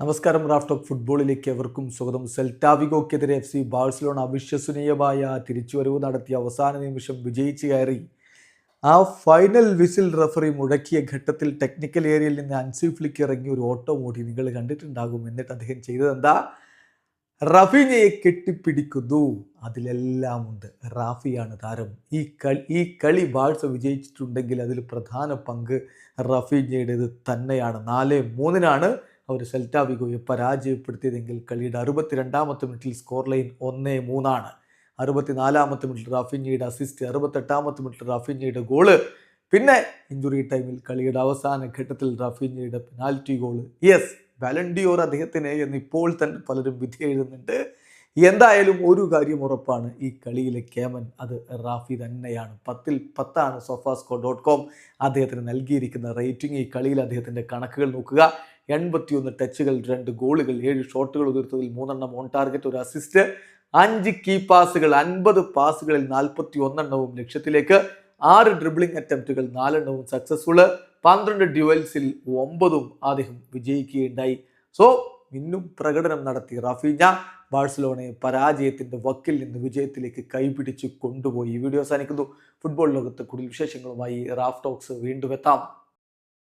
നമസ്കാരം raft of ഫുട്ബോളിലേക്ക് എവർക്കും സ്വാഗതം. സെൽറ്റാവിഗോക്കെതിരെ എഫ് സി ബാഴ്സലോണ അവിശ്വസനീയമായ തിരിച്ചുവരവ് നടത്തിയ അവസാന നിമിഷം വിജയിച്ചു കയറി. ആ ഫൈനൽ വിസിൽ റഫറി മുഴക്കിയ ഘട്ടത്തിൽ ടെക്നിക്കൽ ഏരിയയിൽ നിന്ന് അൻസിഫ്ലിക്ക് ഇറങ്ങി ഒരു ഓട്ടം ഓടി നിങ്ങൾ കണ്ടിട്ടുണ്ടാകും എന്നിട്ട് അദ്ദേഹം ചെയ്തത് എന്താ? റഫീനയെ കെട്ടിപ്പിടിക്കുന്നു. അതിലെല്ലാം ഉണ്ട്. റാഫിയാണ് താരം. ഈ കളി ഈ കളി ബാഴ്സ വിജയിച്ചിട്ടുണ്ടെങ്കിൽ അതിൽ പ്രധാന പങ്ക് റഫീനയുടേത് തന്നെയാണ്. നാല് മൂന്നിനാണ് അവർ സെൽറ്റാവിഗോയെ പരാജയപ്പെടുത്തിയതെങ്കിൽ കളിയുടെ അറുപത്തിരണ്ടാമത്തെ മിനിറ്റിൽ സ്കോർ ലൈൻ ഒന്ന് മൂന്നാണ്. അറുപത്തിനാലാമത്തെ മിനിറ്റിൽ റാഫിഞ്ഞയുടെ അസിസ്റ്റ് അറുപത്തെട്ടാമത്തെ മിനിറ്റിൽ റാഫിഞ്ഞയുടെ ഗോൾ പിന്നെ ഇഞ്ചുറി ടൈമിൽ കളിയുടെ അവസാന ഘട്ടത്തിൽ റാഫിഞ്ഞയുടെ പെനാൽറ്റി ഗോൾ യെസ് വാലണ്ടിയോർ അദ്ദേഹത്തിന് എന്ന് ഇപ്പോൾ തന്നെ പലരും വിധി എഴുതുന്നുണ്ട്. എന്തായാലും ഒരു കാര്യം ഉറപ്പാണ്. ഈ കളിയിലെ കേമൻ അത് റാഫി തന്നെയാണ്. പത്തിൽ പത്താണ് സോഫാസ്കോ ഡോട്ട് കോം അദ്ദേഹത്തിന് നൽകിയിരിക്കുന്ന റേറ്റിംഗ്. ഈ കളിയിൽ അദ്ദേഹത്തിന്റെ കണക്കുകൾ നോക്കുക. എൺപത്തിയൊന്ന് ടച്ചുകൾ രണ്ട് ഗോളുകൾ ഏഴ് ഷോട്ടുകൾ ഉതിർത്തതിൽ മൂന്നെണ്ണം ഓൺ ടാർഗറ്റ് ഒരു അസിസ്റ്റ് അഞ്ച് കീ പാസുകൾ അൻപത് പാസുകളിൽ നാൽപ്പത്തി ഒന്നെണ്ണവും ലക്ഷ്യത്തിലേക്ക്. ആറ് ഡ്രിബ്ലിംഗ് അറ്റംപ്റ്റുകൾ നാലെണ്ണവും സക്സസ്ഫുൾ പന്ത്രണ്ട് ഡ്യുവൽസിൽ ഒമ്പതും അദ്ദേഹം വിജയിക്കുകയുണ്ടായി. സോ ഇന്നും പ്രകടനം നടത്തി റഫീജ ബാഴ്സലോണയെ പരാജയത്തിന്റെ വക്കിൽ നിന്ന് വിജയത്തിലേക്ക് കൈപിടിച്ച് കൊണ്ടുപോയി. ഈ വീഡിയോ അവസാനിക്കുന്നു. ഫുട്ബോൾ ലോകത്ത് കൂടുതൽ വിശേഷങ്ങളുമായി റാഫ് ടോക്സ് വീണ്ടും എത്താം.